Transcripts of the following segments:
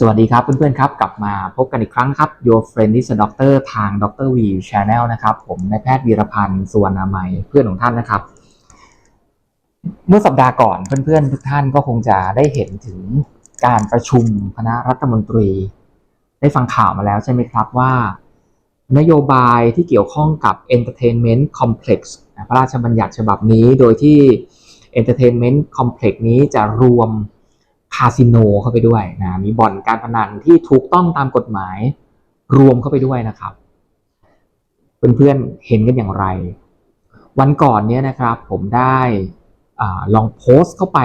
สวัสดีครับเพื่อนๆครับ กลับมาพบกันอีกครั้งครับ Your Friend is a Doctor ทาง Dr. V Channel นะครับ ผมนายแพทย์วีรพันธ์สุวรรณามัยเพื่อนของท่านนะครับ เมื่อสัปดาห์ก่อนเพื่อนๆ ทุกท่านก็คงจะได้เห็นถึงการประชุมคณะรัฐมนตรี ได้ฟังข่าวมาแล้วใช่ไหมครับว่า นโยบายที่เกี่ยวข้องกับ Entertainment Complex พระราชบัญญัติฉบับนี้โดยที่ Entertainment Complex นี้จะรวม คาสิโนเข้าไปด้วยนะมีบ่อนการพนันที่ถูกต้องตามกฎหมายรวมเข้าไปด้วยนะครับ เพื่อนๆเห็นกันอย่างไร วันก่อนเนี้ยนะครับผมได้อลองโพสต์เข้าไป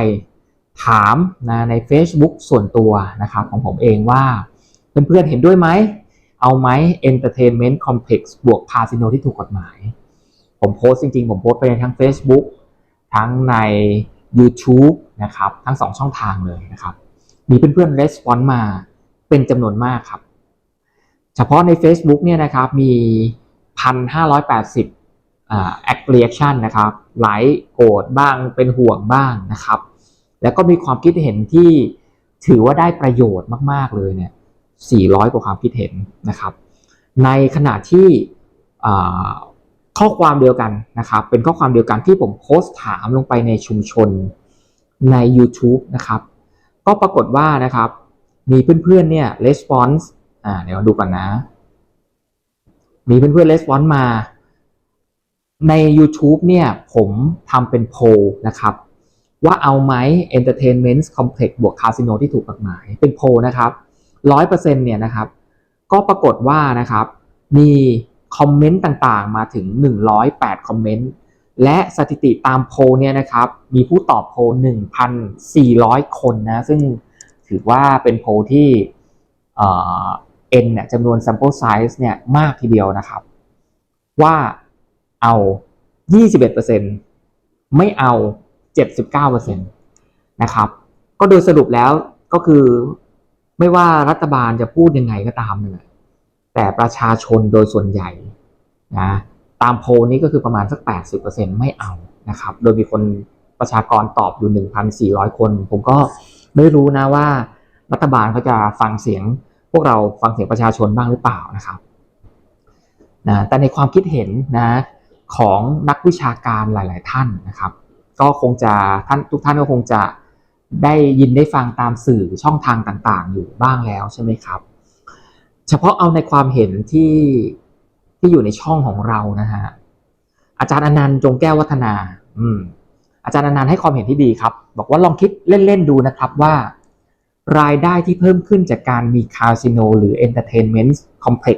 ถามนะใน Facebook ส่วนตัวนะครับของผมเองว่า เพื่อนๆเห็นด้วยไหม เอาไหม Entertainment Complex บวกคาสิโนที่ถูกกฎหมาย ผมโพสต์จริงๆ ผมโพสต์ไปในทั้ง Facebook ทั้งใน YouTube นะครับทั้งสองช่องทางเลยนะครับ มีเพื่อนๆ r e s p o n s e มาเป็นจำนวนมากครับ เฉพาะใน Facebook เนี่ยนะครับมี 1,580อ่า act reaction นะครับไลค์โกรธบ้างเป็นห่วงบ้างนะครับ แล้วก็มีความคิดเห็นที่ถือว่าได้ประโยชน์มาก ๆ เลยเนี่ย 400 กว่าความคิดเห็นนะครับ ในขณะที่อ่า ข้อความเดียวกันนะครับเป็นข้อความเดียวกันที่ผมโพสต์ถามลงไปในชุมชนใน YouTube นะครับ ก็ปรากฏว่านะครับ มีเพื่อนๆเนี่ย response อ่าเดี๋ยวดูกันนะ มีเพื่อนๆ response มา ใน YouTube เนี่ย ผมทำเป็นโพลนะครับ ว่าเอาไหม Entertainment Complex บวกคาสิโนที่ถูกกฎหมาย เป็นโพลนะครับร้อยเปอร์เซ็นต์เนี่ยนะครับ ก็ปรากฏว่านะครับ มี คอมเมนต์ต่างๆ มาถึง 108 คอมเมนต์ และสถิติตามโพลเนี่ยนะครับ มีผู้ตอบโพล1,400 คนนะ ซึ่งถือว่าเป็นโพลที่เอ่อ N เนี่ยจำนวน sample size เนี่ยมากทีเดียวนะครับ ว่าเอา 21%ไม่เอา 79%นะครับ ก็โดยสรุปแล้วก็คือไม่ว่ารัฐบาลจะพูดยังไงก็ตามเนี่ย แต่ประชาชนโดยส่วนใหญ่นะตามโพลนี้ก็คือประมาณสัก 80%ไม่เอานะครับ โดยมีคนประชากรตอบอยู่ 1,400 คน ผมก็ไม่รู้นะว่ารัฐบาลเขาจะฟังเสียงพวกเราฟังเสียงประชาชนบ้างหรือเปล่านะครับนะแต่ในความคิดเห็นนะของนักวิชาการหลาย ๆ ท่านนะครับ ก็คงจะท่านทุกท่านก็คงจะได้ยินได้ฟังตามสื่อช่องทางต่าง ๆ อยู่บ้างแล้วใช่ไหมครับ เฉพาะเอาในความเห็นที่ที่อยู่ในช่องของเรานะฮะอาจารย์อนันต์จงแก้ววัฒนา อืม อาจารย์อนันต์ให้ความเห็นที่ดีครับ บอกว่าลองคิดเล่น ๆ ดูนะครับว่า รายได้ที่เพิ่มขึ้นจากการมีคาสิโนหรือ Entertainment Complex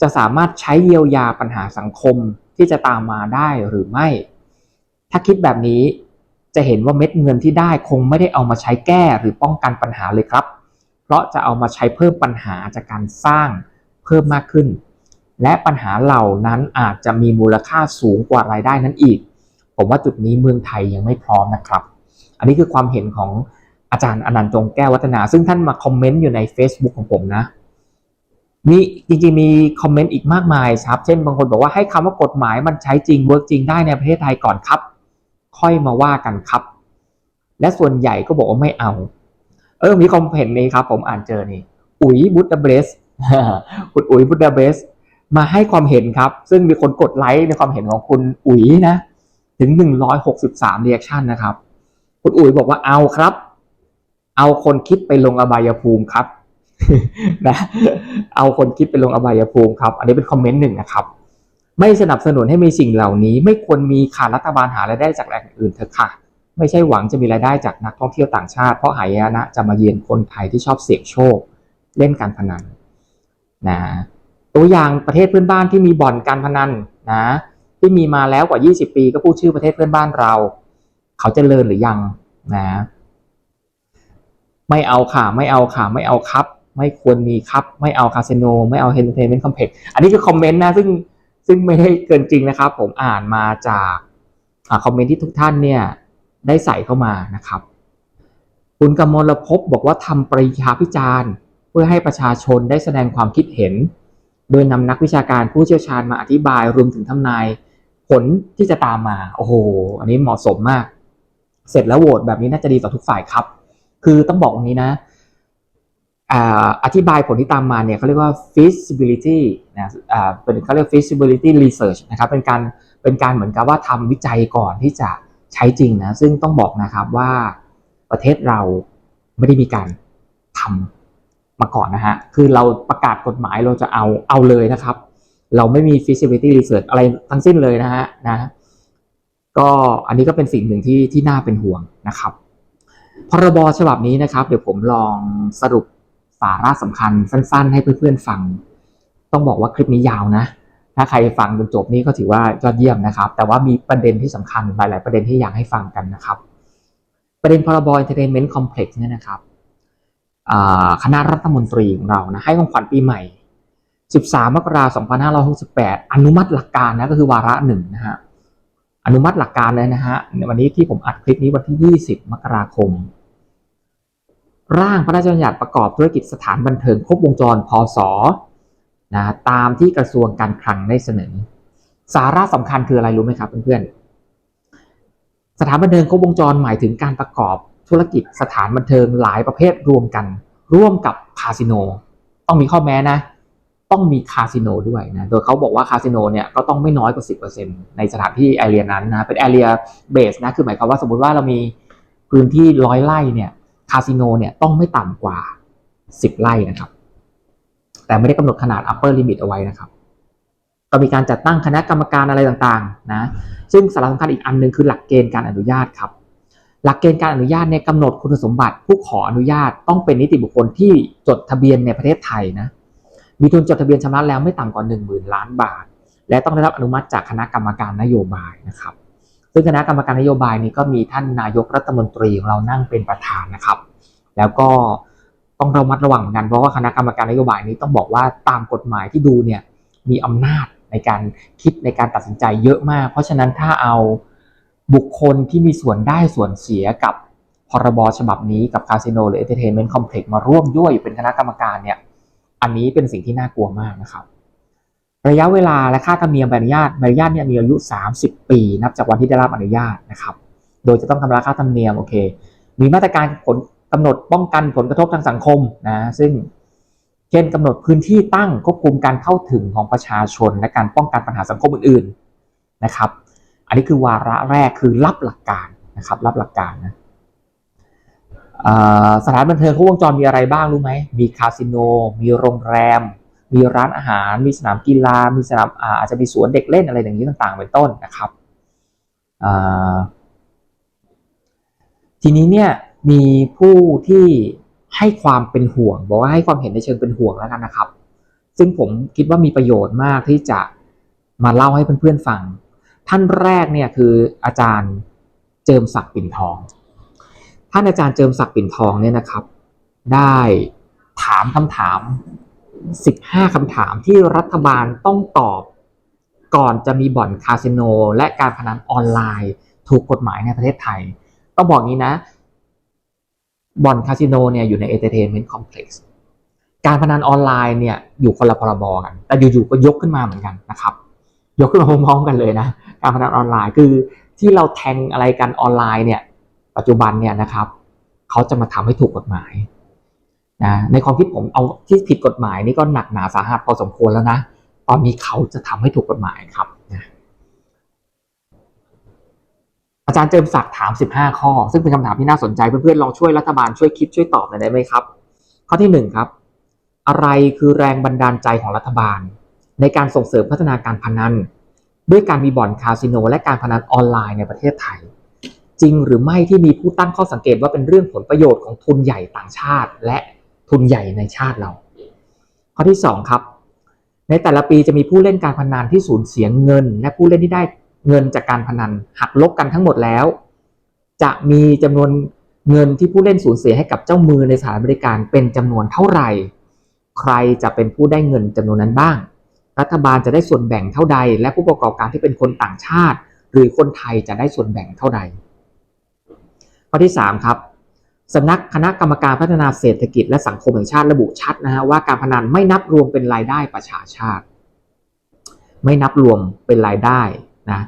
จะสามารถใช้เยียวยาปัญหาสังคมที่จะตามมาได้หรือไม่ ถ้าคิดแบบนี้จะเห็นว่าเม็ดเงินที่ได้คงไม่ได้เอามาใช้แก้หรือป้องกันปัญหาเลยครับ เพราะจะเอามาใช้เพิ่มปัญหาจากการสร้างเพิ่มมากขึ้น และปัญหาเหล่านั้นอาจจะมีมูลค่าสูงกว่ารายได้นั้นอีก ผมว่าจุดนี้เมืองไทยยังไม่พร้อมนะครับ อันนี้คือความเห็นของอาจารย์อนันต์จงแก้ววัฒนา ซึ่งท่านมาคอมเมนต์อยู่ใน Facebook ของผมนะมีจริงๆมีคอมเมนต์อีกมากมายครับ เช่นบางคนบอกว่าให้คำว่ากฎหมายมันใช้จริงเวิร์กจริงได้ในประเทศไทยก่อนครับ ค่อยมาว่ากันครับ และส่วนใหญ่ก็บอกว่าไม่เอา เออมีคอมเมนต์นี้ครับ ผมอ่านเจอนี่ อุ๋ยบุตเบสคุณอุ๋ยบุตเบสมาให้ความเห็นครับ ซึ่งมีคนกดไลค์ในความเห็นของคุณอุ๋ยนะ ถึง 163รีแอคชั่นนะครับ คุณอุ๋ยบอกว่าเอาครับ เอาคนคิดไปลงอบายภูมิครับนะเอาคนคิดไปลงอบายภูมิครับ อันนี้เป็นคอมเมนต์หนึ่งนะครับ ไม่สนับสนุนให้มีสิ่งเหล่านี้ ไม่ควรมีค่ะรัฐบาลหารายได้จากแหล่งอื่นเถอะค่ะ ไม่ใช่หวังจะมีรายได้จากนักท่องเที่ยวต่างชาติ เพราะหายนะจะมาเยือนคนไทยที่ชอบเสี่ยงโชค เล่นการพนันนะตัวอย่างประเทศเพื่อนบ้านที่มีบ่อนการพนันนะที่มีมาแล้วกว่า 20 ปี ก็พูดชื่อประเทศเพื่อนบ้านเรา เขาจเจริญหรือยังนะไม่เอาค่ะไม่เอาค่ะไม่เอาครับ ไม่ควรมีครับ ไม่เอาคาสิโน ไม่เอาเฮนเทนเมนต์คอมเพล็กอันนี้คือคอมเมนต์นะซึ่งซึ่งไม่ได้เกินจริงนะครับ ผมอ่านมาจากอคอมเมนต์ที่ทุกท่านเนี่ย ได้ใส่เข้ามานะครับ คุณกมลภพบอกว่าทำปริยาพิจารณ์ เพื่อให้ประชาชนได้แสดงความคิดเห็น โดยนำนักวิชาการผู้เชี่ยวชาญมาอธิบายรวมถึงทำนาย ผลที่จะตามมา โอ้โห อันนี้เหมาะสมมาก เสร็จแล้วโหวตแบบนี้น่าจะดีต่อทุกฝ่ายครับ คือต้องบอกตรงนี้นะอ่าอธิบายผลที่ตามมาเนี่ยเขาเรียกว่า feasibility นะอ่าเป็นเขาเรียก feasibility research นะครับ เป็นการเป็นการเหมือนกับว่าทำวิจัยก่อนที่จะ ใช้จริงนะ ซึ่งต้องบอกนะครับว่าประเทศเราไม่ได้มีการทำมาก่อนนะฮะ คือเราประกาศกฎหมายเราจะเอาเอาเลยนะครับ เราไม่มี feasibility research อะไรทั้งสิ้นเลยนะฮะนะ ก็อันนี้ก็เป็นสิ่งหนึ่งที่ที่น่าเป็นห่วงนะครับ พรบฉบับนี้นะครับ เดี๋ยวผมลองสรุปสาระสำคัญสั้น ๆ ให้เพื่อนๆฟัง ต้องบอกว่าคลิปนี้ยาวนะ ถ้าใครฟังจนจบนี่ก็ถือว่ายอดเยี่ยมนะครับ แต่ว่ามีประเด็นที่สำคัญหลาย ๆ ประเด็นที่อยากให้ฟังกันนะครับ ประเด็นพรบ Entertainment Complex เนี่ยนะครับคณะรัฐมนตรีของเรานะให้ของขวัญปีใหม่ 13 มกราคม 2568 อนุมัติหลักการนะก็คือวาระหนึ่งนะฮะอนุมัติหลักการเลยนะฮะวันนี้ที่ผมอัดคลิปนี้วันที่ 20 มกราคม ร่างพระราชบัญญัติประกอบธุรกิจสถานบันเทิงครบวงจรพศ นะตามที่กระทรวงการคลังได้เสนอ สาระสำคัญคืออะไรรู้ไหมครับเพื่อนๆสถานบันเทิงครบวงจรหมายถึงการประกอบธุรกิจสถานบันเทิงหลายประเภทรวมกัน ร่วมกับคาสิโน ต้องมีข้อแม้นะ ต้องมีคาสิโนด้วยนะ โดยเขาบอกว่าคาสิโนเนี่ยก็ต้องไม่น้อยกว่า 10%ในสถานที่แอเรียนั้นนะเป็นแอเรียเบสนะคือหมายความว่าสมมติว่าเรามีพื้นที่ร้อยไร่เนี่ยคาสิโนเนี่ยต้องไม่ต่ำกว่า 10 ไร่นะครับ แต่ไม่ได้กำหนดขนาด upper limit เอาไว้นะครับ ก็มีการจัดตั้งคณะกรรมการอะไรต่างๆนะซึ่งสาระสำคัญอีกอันหนึงคือหลักเกณฑ์การอนุญาตครับ หลักเกณฑ์การอนุญาตเนี่ยกำหนดคุณสมบัติผู้ขออนุญาตต้องเป็นนิติบุคคลที่จดทะเบียนในประเทศไทยนะมีทุนจดทะเบียนชำระแล้วไม่ต่ำกว่า 1 0,000 ล้านบาท และต้องได้รับอนุมัติจากคณะกรรมการนโยบายนะครับ ซึ่งคณะกรรมการนโยบายนี้ก็มีท่านนายกรัฐมนตรีของเรานั่งเป็นประธานนะครับ แล้วก็ ต้องระมัดระวังเหมือนกันเพราะว่าคณะกรรมการนโยบายนี้ต้องบอกว่าตามกฎหมายที่ดูเนี่ยมีอำนาจในการคิดในการตัดสินใจเยอะมาก เพราะฉะนั้นถ้าเอาบุคคลที่มีส่วนได้ส่วนเสียกับพรบฉบับนี้กับคาสิโนหรือ Entertainment Complex มาร่วมด้วยอยู่เป็นคณะกรรมการเนี่ยอันนี้เป็นสิ่งที่น่ากลัวมากนะครับ ระยะเวลาและค่าธรรมเนียมใบอนุญาตใบอนุญาตเนี่ยมีอายุ 30 ปี นับจากวันที่ได้รับอนุญาตนะครับ โดยจะต้องชำระค่าธรรมเนียมโอเค มีมาตรการผล กำหนดป้องกันผลกระทบทางสังคมนะซึ่งเช่นกำหนดพื้นที่ตั้งควบคุมการเข้าถึงของประชาชน และการป้องกันปัญหาสังคมอื่นๆนะครับ อันนี้คือวาระแรกคือรับหลักการนะครับรับหลักการนะสถานบันเทิงครบวงจรมีอะไรบ้างรู้ไหมมีคาสิโน มีโรงแรม มีร้านอาหาร มีสนามกีฬา มีสนามอาอาจจะมีสวนเด็กเล่นอะไรอย่างนี้ต่างๆ เป็นต้นนะครับทีนี้เนี่ย มีผู้ที่ให้ความเป็นห่วง บอกว่าให้ความเห็นในเชิงเป็นห่วงแล้วกันนะครับ ซึ่งผมคิดว่ามีประโยชน์มากที่จะมาเล่าให้เพื่อนๆฟัง ท่านแรกเนี่ยคืออาจารย์เจิมศักดิ์ปิ่นทอง ท่านอาจารย์เจิมศักดิ์ปิ่นทองเนี่ยนะครับ ได้ถามคำถาม 15คำถามที่รัฐบาลต้องตอบก่อนจะมีบ่อนคาสิโน และการพนันออนไลน์ ถูกกฎหมายในประเทศไทย ต้องบอกงี้นะ บ่อนคาสิโนเนี่ยอยู่ใน Entertainment Complex การพนันออนไลน์เนี่ยอยู่คนละพรบกัน แต่อยู่ๆก็ยกขึ้นมาเหมือนกันนะครับ ยกขึ้นมาพร้อมๆกันเลยนะ การพนันออนไลน์คือที่เราแทงอะไรกันออนไลน์เนี่ยปัจจุบันเนี่ยนะครับเขาจะมาทำให้ถูกกฎหมายนะในความคิดผมเอาที่ผิดกฎหมายนี่ก็หนักหนาสาหัสพอสมควรแล้วนะ ตอนนี้เขาจะทำให้ถูกกฎหมายครับนะ อาจารย์เจิมศักดิ์ถาม 15 ข้อ ซึ่งเป็นคำถามที่น่าสนใจเพื่อนๆลองช่วยรัฐบาลช่วยคิดช่วยตอบหน่อยได้ไหมครับ ข้อที่ 1 ครับ อะไรคือแรงบันดาลใจของรัฐบาล ในการส่งเสริมพัฒนาการพนัน ด้วยการมีบ่อนคาสิโน และการพนันออนไลน์ในประเทศไทย จริงหรือไม่ที่มีผู้ตั้งข้อสังเกตว่าเป็นเรื่องผลประโยชน์ของทุนใหญ่ต่างชาติ และทุนใหญ่ในชาติเรา ข้อที่ 2 ครับ ในแต่ละปีจะมีผู้เล่นการพนันที่สูญเสียเงิน และผู้เล่นที่ได้ เงินจากการพนันหักลบกันทั้งหมดแล้ว จะมีจำนวนเงินที่ผู้เล่นสูญเสียให้กับเจ้ามือในสถานบริการเป็นจำนวนเท่าไหร่ ใครจะเป็นผู้ได้เงินจำนวนนั้นบ้าง รัฐบาลจะได้ส่วนแบ่งเท่าใด และผู้ประกอบการที่เป็นคนต่างชาติ หรือคนไทยจะได้ส่วนแบ่งเท่าใดข้อที่3ครับสำนักคณะกรรมการพัฒนาเศรษฐกิจและสังคมแห่งชาติระบุชัดนะฮะว่าการพนันไม่นับรวมเป็นรายได้ประชาชาติ ไม่นับรวมเป็นรายได้ นะ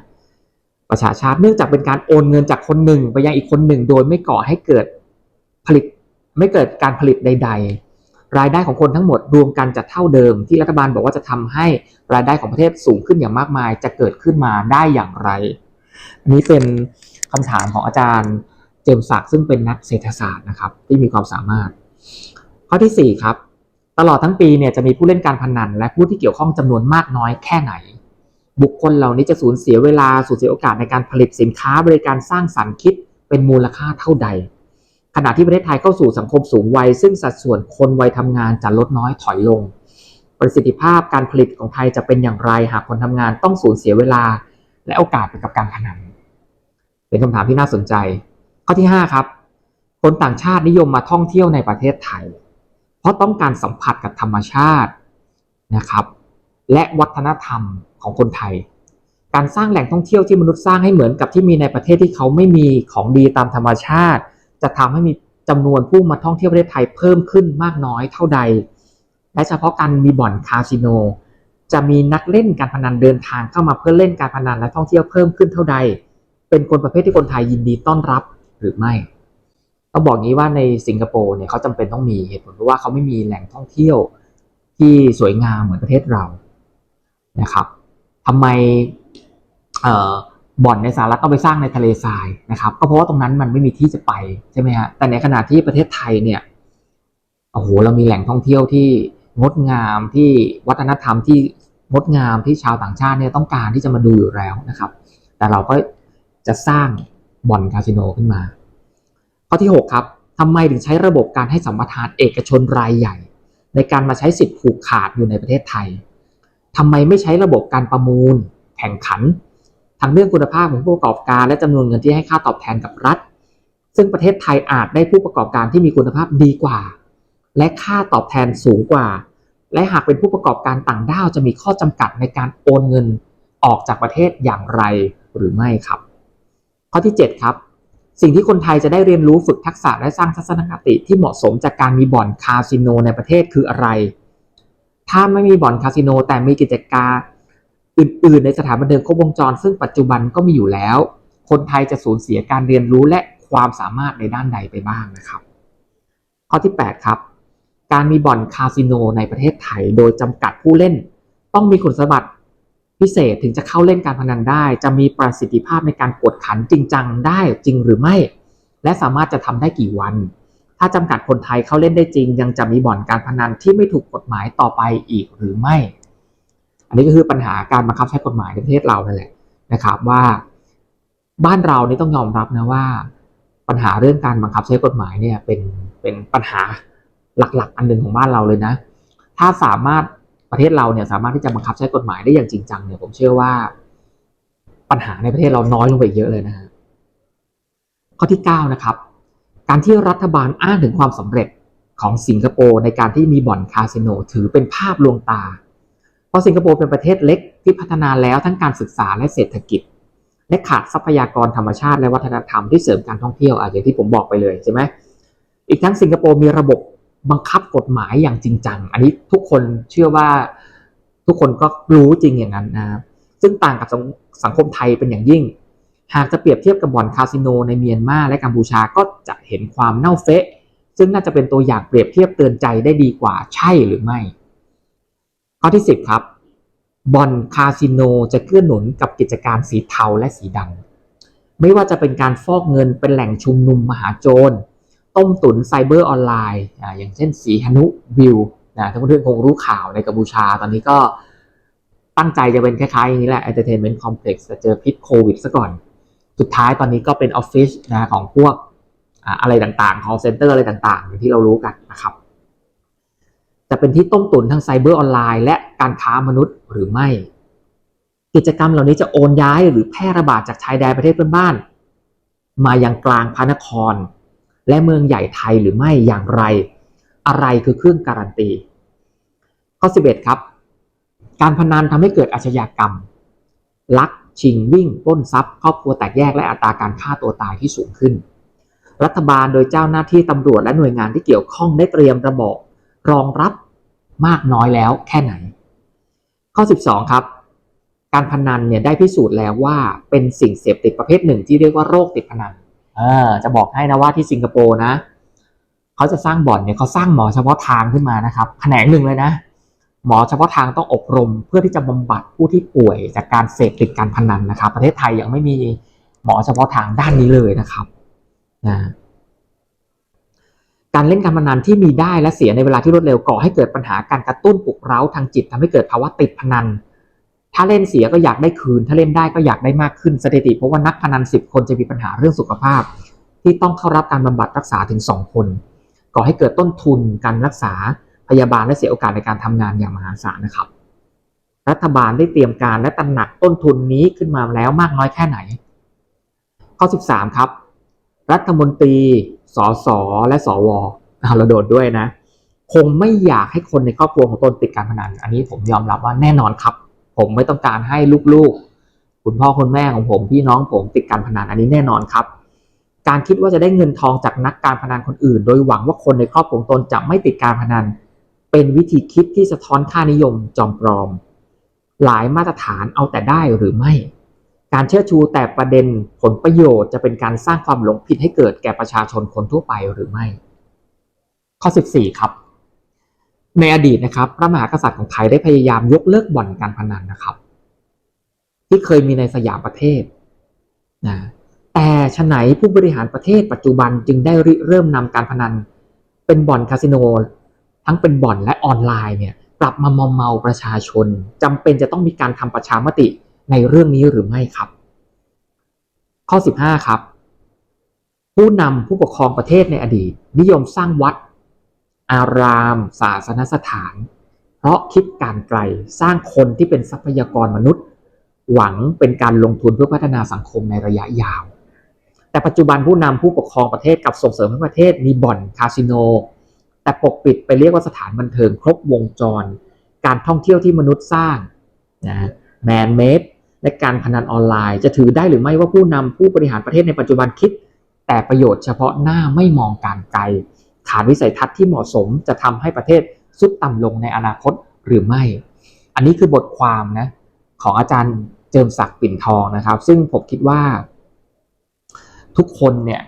ประชาชาติเนื่องจากเป็นการโอนเงินจากคนหนึ่งไปยังอีกคนหนึ่ง โดยไม่ก่อให้เกิดผลิตไม่เกิดการผลิตใด ๆ รายได้ของคนทั้งหมดรวมกันจะเท่าเดิม ที่รัฐบาลบอกว่าจะทำให้รายได้ของประเทศสูงขึ้นอย่างมากมาย จะเกิดขึ้นมาได้อย่างไร อันนี้เป็นคำถามของอาจารย์เจมส์ศักดิ์ซึ่งเป็นนักเศรษฐศาสตร์นะครับที่มีความสามารถ ข้อที่ 4 ครับ ตลอดทั้งปีเนี่ยจะมีผู้เล่นการพนัน และผู้ที่เกี่ยวข้องจำนวนมากน้อยแค่ไหน บุคคลเหล่านี้จะสูญเสียเวลาสูญเสียโอกาสในการผลิตสินค้าบริการสร้างสรรค์คิดเป็นมูลค่าเท่าใด ขณะที่ประเทศไทยเข้าสู่สังคมสูงวัย ซึ่งสัดส่วนคนวัยทำงานจะลดน้อยถอยลง ประสิทธิภาพการผลิตของไทยจะเป็นอย่างไรหากคนทำงานต้องสูญเสียเวลา และโอกาสไปกับการพนันเป็นคำถามที่น่าสนใจ ข้อที่ 5 ครับ คนต่างชาตินิยมมาท่องเที่ยวในประเทศไทย เพราะต้องการสัมผัสกับธรรมชาตินะครับ และวัฒนธรรมของคนไทย การสร้างแหล่งท่องเที่ยวที่มนุษย์สร้างให้เหมือนกับที่มีในประเทศที่เขาไม่มีของดีตามธรรมชาติ จะทำให้มีจำนวนผู้มาท่องเที่ยวประเทศไทยเพิ่มขึ้นมากน้อยเท่าใด และเฉพาะการมีบ่อนคาสิโน จะมีนักเล่นการพนันเดินทางเข้ามาเพื่อเล่นการพนันและท่องเที่ยวเพิ่มขึ้นเท่าใด เป็นคนประเภทที่คนไทยยินดีต้อนรับหรือไม่ต้องบอกงี้ว่าในสิงคโปร์เนี่ยเขาจำเป็นต้องมีเหตุผลเพราะว่าเขาไม่มีแหล่งท่องเที่ยวที่สวยงามเหมือนประเทศเรา นะครับทำไมบ่อนในสหรัฐต้องไปสร้างในทะเลทรายนะครับก็เพราะว่าตรงนั้นมันไม่มีที่จะไปใช่ไหมฮะแต่ในขณะที่ประเทศไทยเนี่ยโอ้โหเรามีแหล่งท่องเที่ยวที่งดงามที่วัฒนธรรมที่งดงามที่ชาวต่างชาติเนี่ยต้องการที่จะมาดูอยู่แล้วนะครับ แต่เราก็จะสร้างบ่อนคาสิโนขึ้นมา ข้อที่ 6 ครับทำไมถึงใช้ระบบการให้สัมปทานเอกชนรายใหญ่ ในการมาใช้สิทธิ์ผูกขาดอยู่ในประเทศไทย ทำไมไม่ใช้ระบบการประมูล แข่งขันทั้งเรื่องคุณภาพของผู้ประกอบการ และจำนวนเงินที่ให้ค่าตอบแทนกับรัฐ ซึ่งประเทศไทยอาจได้ผู้ประกอบการที่มีคุณภาพดีกว่า และค่าตอบแทนสูงกว่า และหากเป็นผู้ประกอบการต่างด้าวจะมีข้อจำกัดในการโอนเงินออกจากประเทศอย่างไรหรือไม่ครับ ข้อที่ 7 ครับ สิ่งที่คนไทยจะได้เรียนรู้ฝึกทักษะและสร้างทัศนคติที่เหมาะสมจากการมีบ่อนคาสิโนในประเทศคืออะไร ถ้าไม่มีบ่อนคาสิโนแต่มีกิจการอื่น ๆ ในสถานบันเทิงครบวงจร ซึ่งปัจจุบันก็มีอยู่แล้ว คนไทยจะสูญเสียการเรียนรู้และความสามารถในด้านใดไปบ้างนะครับ ข้อที่ 8 ครับ การมีบ่อนคาสิโนในประเทศไทยโดยจำกัดผู้เล่น ต้องมีคุณสมบัติพิเศษถึงจะเข้าเล่นการพนันได้ จะมีประสิทธิภาพในการกดขันจริงจังได้จริงหรือไม่ และสามารถจะทำได้กี่วัน ถ้าจำกัดคนไทยเข้าเล่นได้จริง ยังจะมีบ่อนการพนันที่ไม่ถูกกฎหมายต่อไปอีกหรือไม่ อันนี้ก็คือปัญหาการบังคับใช้กฎหมายในประเทศเรานั่นแหละนะครับว่าบ้านเรานี่ต้องยอมรับนะว่า ปัญหาเรื่องการบังคับใช้กฎหมายเนี่ยเป็นเป็นปัญหาหลักๆ อันหนึ่งของบ้านเราเลยนะ ถ้าสามารถประเทศเราเนี่ยสามารถที่จะบังคับใช้กฎหมายได้อย่างจริงจังเนี่ยผมเชื่อว่า ปัญหาในประเทศเราน้อยลงไปเยอะเลยนะฮะข้อที่9นะครับ การที่รัฐบาลอ้างถึงความสำเร็จของสิงคโปร์ในการที่มีบ่อนคาสิโนถือเป็นภาพลวงตา เพราะสิงคโปร์เป็นประเทศเล็กที่พัฒนาแล้วทั้งการศึกษาและเศรษฐกิจ และขาดทรัพยากรธรรมชาติและวัฒนธรรมที่เสริมการท่องเที่ยวอะอย่างที่ผมบอกไปเลยใช่ไหมอีกทั้งสิงคโปร์มีระบบบังคับกฎหมายอย่างจริงจัง อันนี้ทุกคนเชื่อว่าทุกคนก็รู้จริงอย่างนั้นนะซึ่งต่างกับสังสังคมไทยเป็นอย่างยิ่ง หากจะเปรียบเทียบกับบ่อนคาสิโนในเมียนมาและกัมพูชาก็จะเห็นความเน่าเฟะ ซึ่งน่าจะเป็นตัวอย่างเปรียบเทียบเตือนใจได้ดีกว่าใช่หรือไม่ ข้อที่ 10 ครับบ่อนคาสิโนจะเกื้อหนุนกับกิจการสีเทาและสีดำไม่ว่าจะเป็นการฟอกเงินเป็นแหล่งชุมนุมมหาโจรต้มตุนไซเบอร์ออนไลน์ออย่างเช่นสีหนุวิวนะท่านเพื่อนคงรู้ข่าวในกัมพูชา ตอนนี้ก็ตั้งใจจะเป็นคล้ายๆอย่างนี้แหละ Entertainment Complex แต่เจอพิษโควิดซะก่อน สุดท้ายตอนนี้ก็เป็นออฟฟิศนะของพวกอะไรต่างๆ call center อะไรต่างๆอย่างที่เรารู้กันนะครับจะเป็นที่ต้มตุนทั้งไซเบอร์ออนไลน์และการค้ามนุษย์หรือไม่ กิจกรรมเหล่านี้จะโอนย้ายหรือแพร่ระบาดจากชายแดนประเทศเพื่อนบ้าน มายังกลางพระนคร และเมืองใหญ่ไทยหรือไม่อย่างไร อะไรคือเครื่องการันตี ข้อ 11 ครับ การพนันทำให้เกิดอาชญากรรม ลัก ชิงวิ่งปล้นทรัพย์ครอบครัวแตกแยกและอัตราการฆ่าตัวตายที่สูงขึ้น รัฐบาลโดยเจ้าหน้าที่ตำรวจและหน่วยงานที่เกี่ยวข้องได้เตรียมระบบรองรับมากน้อยแล้วแค่ไหน ข้อ 12 ครับ การพนันเนี่ยได้พิสูจน์แล้วว่าเป็นสิ่งเสพติดประเภทหนึ่งที่เรียกว่าโรคติดพนันเออจะบอกให้นะว่าที่สิงคโปร์นะ เขาจะสร้างบ่อนเนี่ยเขาสร้างหมอเฉพาะทางขึ้นมานะครับ แขนงหนึ่งเลยนะ หมอเฉพาะทางต้องอบรมเพื่อที่จะบำบัดผู้ที่ป่วยจากการเสพติดการพนันนะครับ ประเทศไทยยังไม่มีหมอเฉพาะทางด้านนี้เลยนะครับนะการเล่นการพนันที่มีได้และเสียในเวลาที่รวดเร็วก่อให้เกิดปัญหาการกระตุ้นปลุกเร้าทางจิตทำให้เกิดภาวะติดพนัน ถ้าเล่นเสียก็อยากได้คืน ถ้าเล่นได้ก็อยากได้มากขึ้นสถิติเพราะว่านักพนันสิบคนจะมีปัญหาเรื่องสุขภาพ ที่ต้องเข้ารับการบำบัดรักษาถึงสองคน ก่อให้เกิดต้นทุนการรักษา พยาบาลและเสียโอกาสในการทำงานอย่างมหาศาลนะครับ รัฐบาลได้เตรียมการและตระหนักต้นทุนนี้ขึ้นมาแล้วมากน้อยแค่ไหน ข้อ 13 ครับ รัฐมนตรี สส และสวเอเราโดดด้วยนะ คงไม่อยากให้คนในครอบครัวของตนติดการพนัน อันนี้ผมยอมรับว่าแน่นอนครับ ผมไม่ต้องการให้ลูกๆ คุณพ่อคุณแม่ของผมพี่น้องผมติดการพนันอันนี้แน่นอนครับการคิดว่าจะได้เงินทองจากนักการพนันคนอื่น โดยหวังว่าคนในครอบครัวของตนจะไม่ติดการพนัน เป็นวิธีคิดที่สะท้อนค่านิยมจอมปลอม หลายมาตรฐานเอาแต่ได้หรือไม่ การเชื่อชูแต่ประเด็นผลประโยชน์จะเป็นการสร้างความหลงผิดให้เกิดแก่ประชาชนคนทั่วไปหรือไม่ ข้อ 14 ครับ ในอดีตนะครับ พระมหากษัตริย์ของไทยได้พยายามยกเลิกบ่อนการพนันนะครับ ที่เคยมีในสยามประเทศนะแต่ฉไหนผู้บริหารประเทศปัจจุบันจึงได้ริเริ่มนำการพนัน เป็นบ่อนคาสิโน ทั้งเป็นบ่อนและออนไลน์เนี่ยกลับมามอมเมาประชาชนจำเป็นจะต้องมีการทำประชามติในเรื่องนี้หรือไม่ครับ ข้อ 15 ครับ ผู้นำผู้ปกครองประเทศในอดีต นิยมสร้างวัด อาราม ศาสนสถาน เพราะคิดการไกลสร้างคนที่เป็นทรัพยากรมนุษย์ หวังเป็นการลงทุนเพื่อพัฒนาสังคมในระยะยาว แต่ปัจจุบันผู้นำผู้ปกครองประเทศกลับส่งเสริมให้ประเทศมีบ่อนคาสิโน แต่ปกปิดไปเรียกว่าสถานบันเทิงครบวงจร การท่องเที่ยวที่มนุษย์สร้างนะแมนเมดและการพนันออนไลน์ จะถือได้หรือไม่ว่าผู้นำผู้บริหารประเทศในปัจจุบันคิด แต่ประโยชน์เฉพาะหน้าไม่มองการไกล ฐานวิสัยทัศน์ที่เหมาะสมจะทำให้ประเทศสุดต่ำลงในอนาคตหรือไม่ อันนี้คือบทความนะของอาจารย์เจิมศักดิ์ปิ่นทองนะครับ ซึ่งผมคิดว่า ทุกคนเนี่ย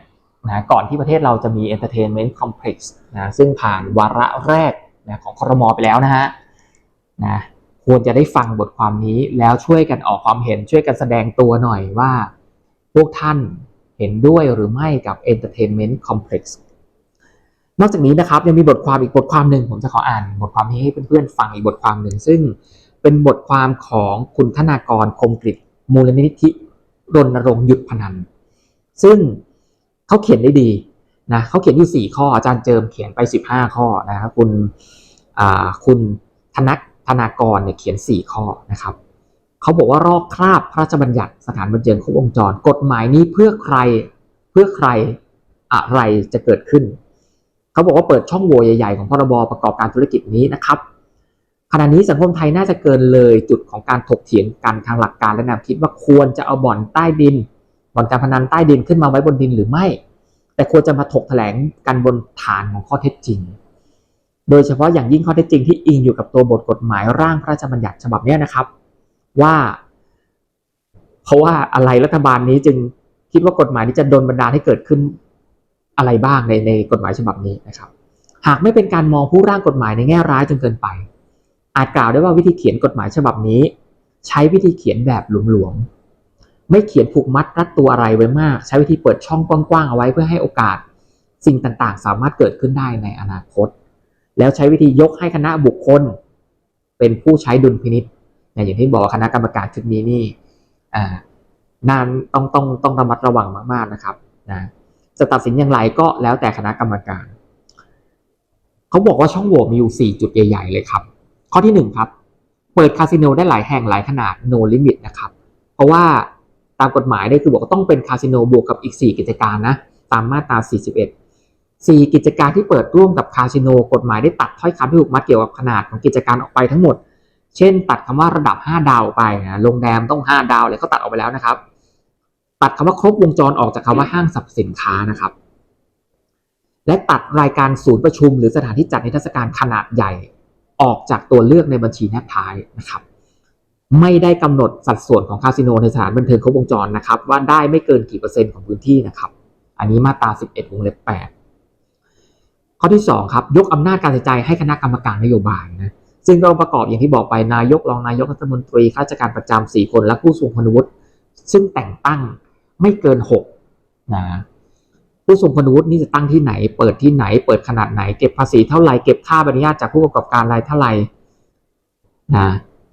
นะก่อนที่ประเทศเราจะมี Entertainment Complex นะซึ่งผ่านวาระแรกนะของครมไปแล้วนะฮะนะควรจะได้ฟังบทความนี้แล้วช่วยกันออกความเห็นช่วยกันแสดงตัวหน่อยว่า พวกท่านเห็นด้วยหรือไม่กับ Entertainment Complex นอกจากนี้นะครับยังมีบทความอีกบทความหนึ่งผมจะขออ่านบทความนี้ให้เพื่อนๆฟังอีกบทความหนึ่งซึ่งเป็นบทความของคุณธนากรคมกริตมูลนิธิรณรงค์หยุดพนัน ซึ่ง เขาเขียนได้ดีนะเขาเขียนอยู่สี่ข้อ อาจารย์เจิมเขียนไปสิบห้าข้อนะครับคุณอ่าคุณธนักธนากรเนี่ยเขียนสี่ข้อนะครับเขาบอกว่ารอกคราบพระราชบัญญัติสถานบันเทิงครบวงจร กฎหมายนี้เพื่อใครเพื่อใครอะไรจะเกิดขึ้น เขาบอกว่าเปิดช่องโหว่ใหญ่ๆ ของพรบประกอบการธุรกิจนี้นะครับขณะนี้สังคมไทยน่าจะเกินเลยจุดของการถกเถียงกันทางหลักการและแนวคิดว่าควรจะเอาบ่อนใต้ดิน บ่อนการพนันใต้ดินขึ้นมาไว้บนดินหรือไม่ แต่ควรจะมาถกแถลงกันบนฐานของข้อเท็จจริง โดยเฉพาะอย่างยิ่งข้อเท็จจริงที่อิงอยู่กับตัวบทกฎหมายร่างพระราชบัญญัติฉบับนี้นะครับ ว่า เพราะว่าอะไรรัฐบาลนี้จึงคิดว่ากฎหมายนี้จะดลบันดาลให้เกิดขึ้นอะไรบ้างในในกฎหมายฉบับนี้นะครับ หากไม่เป็นการมองผู้ร่างกฎหมายในแง่ร้ายจนเกินไป อาจกล่าวได้ว่าวิธีเขียนกฎหมายฉบับนี้ ใช้วิธีเขียนแบบหลวมๆ ไม่เขียนผูกมัดรัดตัวอะไรไว้มาก ใช้วิธีเปิดช่องกว้างๆเอาไว้เพื่อให้โอกาส สิ่งต่างๆ สามารถเกิดขึ้นได้ในอนาคต แล้วใช้วิธียกให้คณะบุคคล เป็นผู้ใช้ดุลพินิษอย่างที่บอกคณะกรรมการชุดนี้นี่นานต้องต้องต้องระมัดระวังมากๆนะครับนะจะตัดสินอย่างไรก็แล้วแต่คณะกรรมการ เขาบอกว่าช่องโหว่มีอยู่ 4 จุดใหญ่ ๆ เลยครับ ข้อที่ 1 ครับ เปิดคาสิโนได้หลายแห่งหลายขนาด no limit นะครับ เพราะว่าามกฎหมายได้คือบอกว่าต้องเป็นคาสิโนบวกกับอีก 4 กิจการนะ ตามมาตรา 41 4 กิจการที่เปิดร่วมกับคาสิโน กฎหมายได้ตัดถ้อยคำที่ถูกมัดเกี่ยวกับขนาดของกิจการออกไปทั้งหมด เช่น ตัดคำว่าระดับ 5 ดาวไปนะโรงแรมต้อง 5 ดาวเลยเขาตัดออกไปแล้วนะครับ ตัดคำว่าครบวงจรออกจากคำว่าห้างสรรพสินค้านะครับ และตัดรายการศูนย์ประชุม หรือสถานที่จัดนิทรรศการขนาดใหญ่ออกจากตัวเลือกในบัญชีแนบท้ายนะครับ ไม่ได้กำหนดสัดส่วนของคาสิโนในสถานบันเทิงครบวงจรนะครับ ว่าได้ไม่เกินกี่เปอร์เซ็นต์ของพื้นที่นะครับ อันนี้มาตรา 11 วงเล็บ 8 ข้อที่สองครับ ยกอำนาจการตัดสินใจให้คณะกรรมการนโยบายนะซึ่งก็ประกอบอย่างที่บอกไปนายกรองนายกรัฐมนตรีข้าราชการประจำสี่คนและผู้ทรงคุณวุฒิซึ่งแต่งตั้งไม่เกินหกนะผู้ทรงคุณวุฒินี่จะตั้งที่ไหน เปิดที่ไหน เปิดขนาดไหน เก็บภาษีเท่าไหร่เก็บค่าใบอนุญาตจากผู้ประกอบการรายเท่าไหร่นะ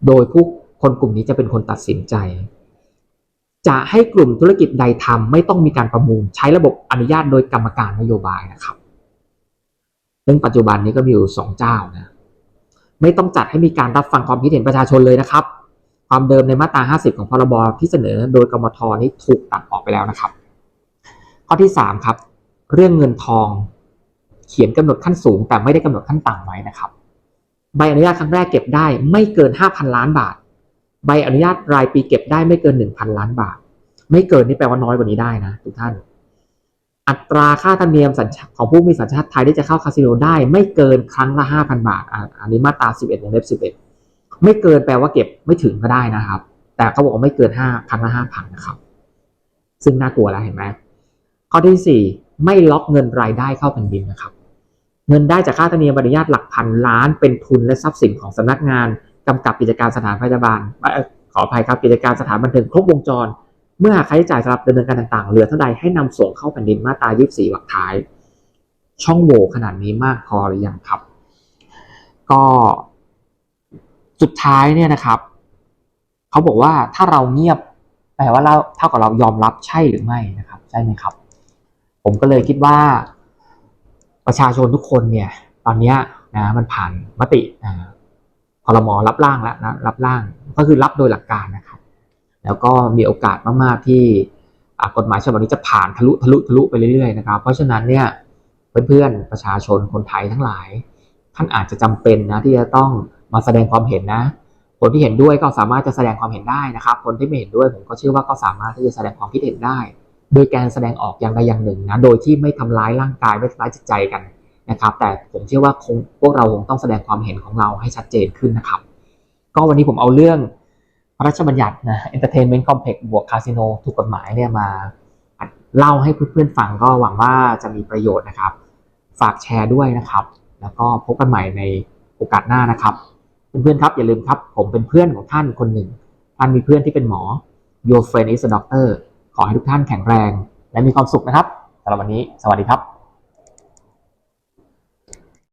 โดยผู้ คนกลุ่มนี้จะเป็นคนตัดสินใจ จะให้กลุ่มธุรกิจใดทำไม่ต้องมีการประมูล ใช้ระบบอนุญาตโดยกรรมการนโยบายนะครับ ซึ่งปัจจุบันนี้ก็มีอยู่สองเจ้านะไม่ต้องจัดให้มีการรับฟังความคิดเห็นประชาชนเลยนะครับ ความเดิมในมาตรา 50 ของพรบที่เสนอโดยกมทนี้ถูกตัดออกไปแล้วนะครับ ข้อที่ 3 ครับ เรื่องเงินทอง เขียนกำหนดขั้นสูง แต่ไม่ได้กำหนดขั้นต่ำไว้นะครับ ใบอนุญาตครั้งแรกเก็บได้ไม่เกิน 5,000 ล้านบาท ใบอนุญาตรายปีเก็บได้ไม่เกิน 1,000 ล้านบาท ไม่เกินนี่แปลว่าน้อยกว่านี้ได้นะทุกท่าน อัตราค่าธรรมเนียมสัญชาของผู้มีสัญชาติไทยที่จะเข้าคาสิโนได้ไม่เกินครั้งละ 5,000 บาท อันนี้มาตรา 11วงเล็บ11 ไม่เกินแปลว่าเก็บไม่ถึงก็ได้นะครับ แต่เขาบอกว่าไม่เกิน5ครั้งละ5,000นะครับ ซึ่งน่ากลัวแล้วเห็นไหมข้อที่ 4 ไม่ล็อกเงินรายได้เข้าแผ่นดินนะครับ เงินได้จากค่าธรรมเนียมอนุญาตหลักพันล้านเป็นทุนและทรัพย์สินของสำนักงาน กำกับกิจการสถานพยาบาลขออภัยครับกิจการสถานบันเทิงครบวงจร เมื่อหากค่าใช้จ่ายสำหรับดำเนินการต่างๆ เหลือเท่าใดให้นำส่งเข้าแผ่นดินมาตรา 24วรรคท้าย ช่องโหว่ขนาดนี้มากพอหรือยังครับ ก็สุดท้ายเนี่ยนะครับ เขาบอกว่าถ้าเราเงียบแปลว่าเราเท่ากับเรายอมรับใช่หรือไม่นะครับ ใช่ไหมครับ ผมก็เลยคิดว่า ประชาชนทุกคนเนี่ย ตอนนี้นะมันผ่านมตินะ รมรับร่างแล้วนะรับร่างก็คือรับโดยหลักการนะครับ แล้วก็มีโอกาสมากๆที่กฎหมายฉบับนี้จะผ่านทะลุทะลุทะลุไปเรื่อยๆนะครับ เพราะฉะนั้นเนี่ยเพื่อนๆประชาชนคนไทยทั้งหลาย ท่านอาจจะจำเป็นนะที่จะต้องมาแสดงความเห็นนะ คนที่เห็นด้วยก็สามารถจะแสดงความเห็นได้นะครับ คนที่ไม่เห็นด้วยผมก็เชื่อว่าก็สามารถที่จะแสดงความคิดเห็นได้ โดยการแสดงออกอย่างใดอย่างหนึ่งนะโดยที่ไม่ทำร้ายร่างกายไม่ทำร้ายจิตใจกัน นะครับแต่ผมเชื่อว่าคงพวกเราคงต้องแสดงความเห็นของเราให้ชัดเจนขึ้นนะครับ ก็วันนี้ผมเอาเรื่องพระราชบัญญัตินะ Entertainment Complex บวกคาสิโนถูกกฎหมายเนี่ยมาเล่าให้เพื่อนๆฟังก็หวังว่าจะมีประโยชน์นะครับ ฝากแชร์ด้วยนะครับ แล้วก็พบกันใหม่ในโอกาสหน้านะครับ เพื่อนๆครับอย่าลืมครับ ผมเป็นเพื่อนของท่านคนหนึ่ง ท่านมีเพื่อนที่เป็นหมอ Your friend is a doctor ขอให้ทุกท่านแข็งแรง และมีความสุขนะครับสำหรับวันนี้ สวัสดีครับ